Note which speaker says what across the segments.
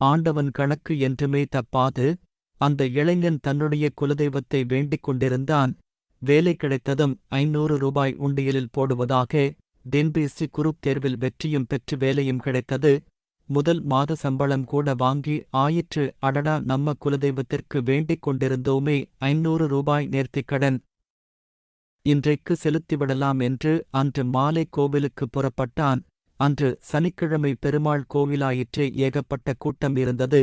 Speaker 1: ஆண்டவன் கணக்கு என்றுமே தப்பாது. அந்த இளைஞன் தன்னுடைய குலதெய்வத்தை வேண்டிக் கொண்டிருந்தான். வேலை கிடைத்ததும் ஐநூறு ரூபாய் உண்டியலில் போடுவதாக தென்பிஎஸ்சி குரூப் தேர்வில் வெற்றியும் பெற்று வேலையும் கிடைத்தது. முதல் மாத சம்பளம் கூட வாங்கி ஆயிற்று. அடடா நம்ம குலதெய்வத்திற்கு வேண்டிக் கொண்டிருந்தோமே ஐநூறு ரூபாய் நேர்த்திக்கடன் இன்றைக்கு செலுத்திவிடலாம் என்று அன்று மாலை கோவிலுக்கு புறப்பட்டான். அன்று சனிக்கிழமை பெருமாள் கோவிலாயிற்றே ஏகப்பட்ட கூட்டம் இருந்தது.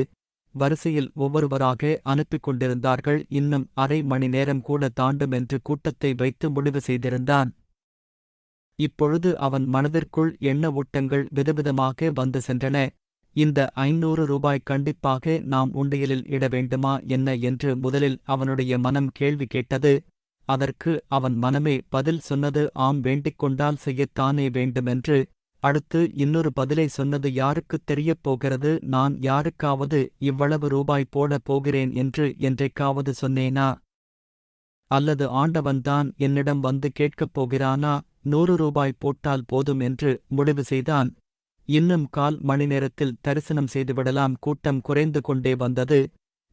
Speaker 1: வரிசையில் ஒவ்வொருவராக அனுப்பிக் கொண்டிருந்தார்கள் இன்னும் அரை மணி நேரம் கூட தாண்டும் என்று கூட்டத்தை வைத்து முடிவு செய்திருந்தான். இப்பொழுது அவன் மனதிற்குள் எண்ண ஓட்டங்கள் விதவிதமாக வந்து சென்றன. இந்த ஐநூறு ரூபாய் கண்டிப்பாக நாம் உண்டியலில் இட வேண்டுமா என்ன என்று முதலில் அவனுடைய மனம் கேள்வி கேட்டது. அதற்கு அவன் மனமே பதில் சொன்னது ஆம் வேண்டிக் கொண்டால் செய்யத்தானே வேண்டுமென்று அடுத்து இன்னொரு பதிலை சொன்னது யாருக்குத் தெரியப் போகிறது நான் யாருக்காவது இவ்வளவு ரூபாய் போடப் போகிறேன் என்று என்றைக்காவது சொன்னேனா? அல்லது ஆண்டவன்தான் என்னிடம் வந்து கேட்கப் போகிறானா? நூறு ரூபாய் போட்டால் போதும் என்று முடிவு செய்தான். இன்னும் கால் மணி நேரத்தில் தரிசனம் செய்துவிடலாம். கூட்டம் குறைந்து கொண்டே வந்தது.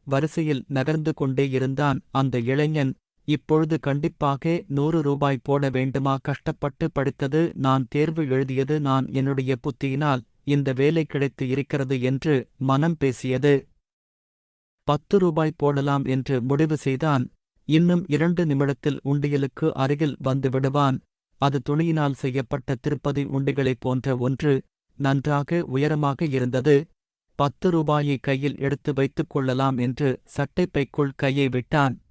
Speaker 1: வரிசையில் நகர்ந்து கொண்டே இருந்தான். அந்த இளைஞன் இப்பொழுது கண்டிப்பாக நூறு ரூபாய் போட வேண்டுமா? கஷ்டப்பட்டு படித்தது நான் தேர்வு எழுதியது நான் என்னுடைய புத்தியினால் இந்த வேலை கிடைத்து இருக்கிறது என்று மனம் பேசியது. பத்து ரூபாய் போடலாம் என்று முடிவு செய்தான். இன்னும் இரண்டு நிமிடத்தில் உண்டியலுக்கு அருகில் வந்து விடுவான். அது துணியினால் செய்யப்பட்ட திருப்பதி உண்டிகளைப் போன்ற ஒன்று நன்றாக உயரமாக இருந்தது. பத்து ரூபாயை கையில் எடுத்து வைத்துக் கொள்ளலாம் என்று சட்டைப்பைக்குள் கையை விட்டான்.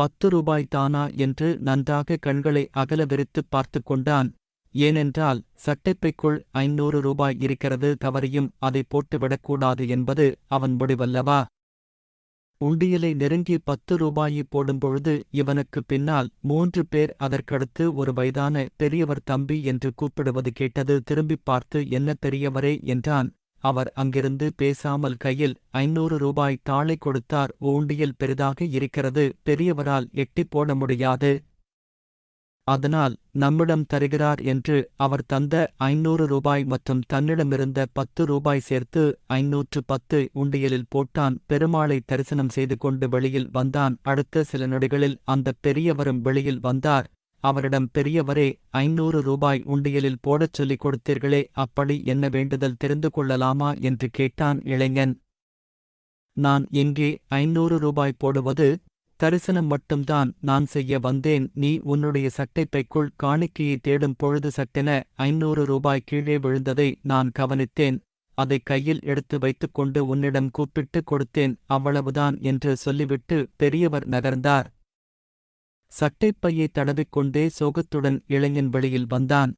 Speaker 1: பத்து ரூபாய்தானா என்று நன்றாக கண்களை அகல விரித்துப் பார்த்துக் கொண்டான். ஏனென்றால் சட்டைப்பைக்குள் ஐநூறு ரூபாய் இருக்கிறது தவறியும் அதை போட்டுவிடக்கூடாது என்பது அவன் முடிவல்லவா? உண்டியலை நெருங்கி பத்து ரூபாயை போடும்பொழுது இவனுக்கு பின்னால் மூன்று பேர் அதற்கடுத்து ஒரு வயதான பெரியவர் தம்பி என்று கூப்பிடுவது கேட்டது திரும்பிப் பார்த்து என்ன பெரியவரே? என்றான். அவர் அங்கிருந்து பேசாமல் கையில் ஐநூறு ரூபாய் தாளை கொடுத்தார். ஊண்டியில் பெரிதாக இருக்கிறது பெரியவரால் எட்டிப் போட முடியாது. அதனால் நம்மிடம் தருகிறார் என்று அவர் தந்த ஐநூறு ரூபாய் மற்றும் தன்னிடமிருந்த பத்து ரூபாய் சேர்த்து ஐநூற்று பத்து உண்டியலில் போட்டான். பெருமாளை தரிசனம் செய்து கொண்டு வெளியில் வந்தான். அடுத்த சில நொடிகளில் அந்தப் பெரியவரும் வெளியில் வந்தார். அவரிடம் பெரியவரே ஐநூறு ரூபாய் உண்டியலில் போடச் சொல்லிக் கொடுத்தீர்களே அப்படி என்ன வேண்டுதல் தெரிந்து கொள்ளலாமா? என்று கேட்டான் இளைஞன். நான் எங்கே ஐநூறு ரூபாய் போடுவது? தரிசனம் மட்டும்தான் நான் செய்ய வந்தேன் நீ உன்னுடைய சட்டைப்பைக்குள் காணிக்கையை தேடும் பொழுது சட்டென ஐநூறு ரூபாய் கீழே விழுந்ததை நான் கவனித்தேன். அதை கையில் எடுத்து வைத்துக்கொண்டு உன்னிடம் கூப்பிட்டு கொடுத்தேன் அவ்வளவுதான் என்று சொல்லிவிட்டு பெரியவர் நகர்ந்தார். சட்டைப்பையை தடவிக்கொண்டே சோகத்துடன் இளைஞன் வெளியில் வந்தான்.